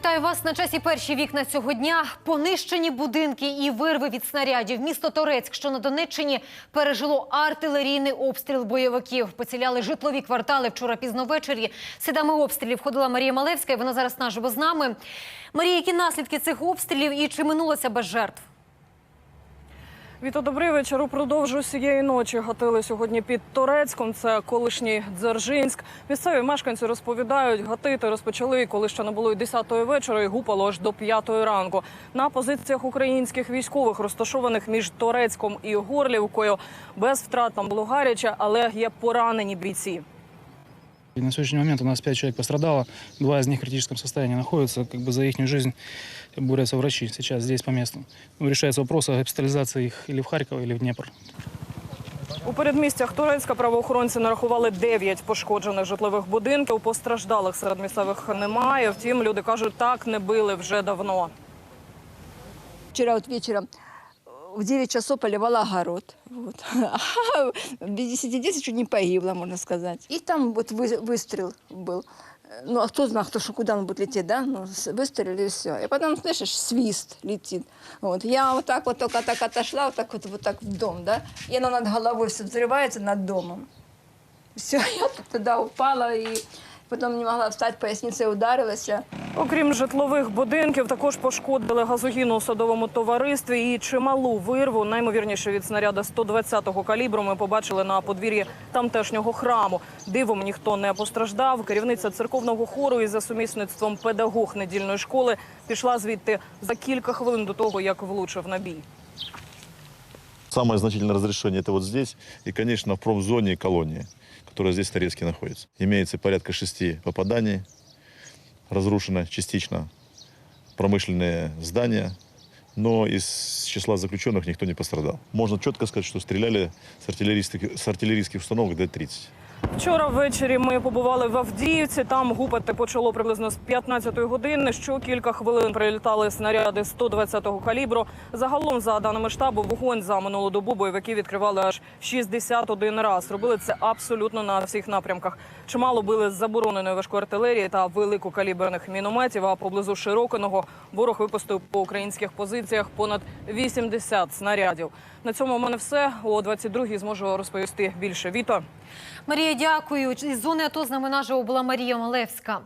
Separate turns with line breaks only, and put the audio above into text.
Вітаю вас на часі. Перші вікна цього дня. Понищені будинки і вирви від снарядів. Місто Торецьк, що на Донеччині, пережило артилерійний обстріл бойовиків. Поціляли житлові квартали вчора пізно ввечері. Сідами обстрілів ходила Марія Малевська, і вона зараз наживо з нами. Марія, які наслідки цих обстрілів і чи минулося без жертв?
Віто, добрий вечір. Упродовж усієї ночі гатили сьогодні під Торецьком. Це колишній Дзержинськ. Місцеві мешканці розповідають, гатити розпочали, коли ще не було й 10-ї вечора, і гупало аж до 5-ї ранку. На позиціях українських військових, розташованих між Торецьком і Горлівкою, без втрат там було гаряче, але є поранені бійці.
И на сегодняшний момент у нас пять человек пострадало, два из них в критическом состоянии находятся, как бы за их жизнь борются врачи сейчас здесь по месту. Ну, решается вопрос о госпитализации их или в Харьков, или в Днепр.
У передмістях Турецька правоохоронці нарахували 9 пошкоджених житлових будинків. Постраждалих серед місцевих немає. Втім, люди кажуть, так не били вже давно.
Вчера вот вечером в 9 часов поливала огород. Вот. А без 10 чуть не погибла, можно сказать. И там вот вы- выстрел был. Ну, а кто знал, кто, что, куда он будет лететь, да? Ну, с- выстрелили, и все. И потом, слышишь, свист летит. Вот. Я вот так вот только так отошла, вот так вот, вот так в дом, да? И она над головой все взрывается над домом. Все, я туда упала и потом не могла встать, поясница ударилась.
Окрім житлових будинків, також пошкодили газогін у садовому товаристві і чималу вирву, наймовірніше від снаряда 120-го калібру. Ми побачили на подвір'ї тамтешнього храму. Дивом ніхто не постраждав. Керівниця церковного хору із за сумісництвом педагог недільної школи пішла звідти за кілька хвилин до того, як влучив на бій.
Самое значительное разрешение это вот здесь и, конечно, в промзоне колонии, которая здесь в Торецке находится. Имеется порядка шести попаданий, разрушено частично промышленные здания, но из числа заключенных никто не пострадал. Можно четко сказать, что стреляли с артиллерийских, с артиллерийских установок Д-30.
Вчора ввечері ми побували в Авдіївці. Там гупати почало приблизно з 15-ї години. Що кілька хвилин прилітали снаряди 120-го калібру. Загалом, за даними штабу, вогонь за минулу добу бойовики відкривали аж 61 раз. Робили це абсолютно на всіх напрямках. Чимало били з забороненої важкої артилерії та великокаліберних мінометів. А поблизу Широкиного ворог випустив по українських позиціях понад 80 снарядів. На цьому у мене все. О 22-й зможу розповісти більше. Віто.
Марія, дякую. Із зони АТО з нами наживо була Марія Малевська.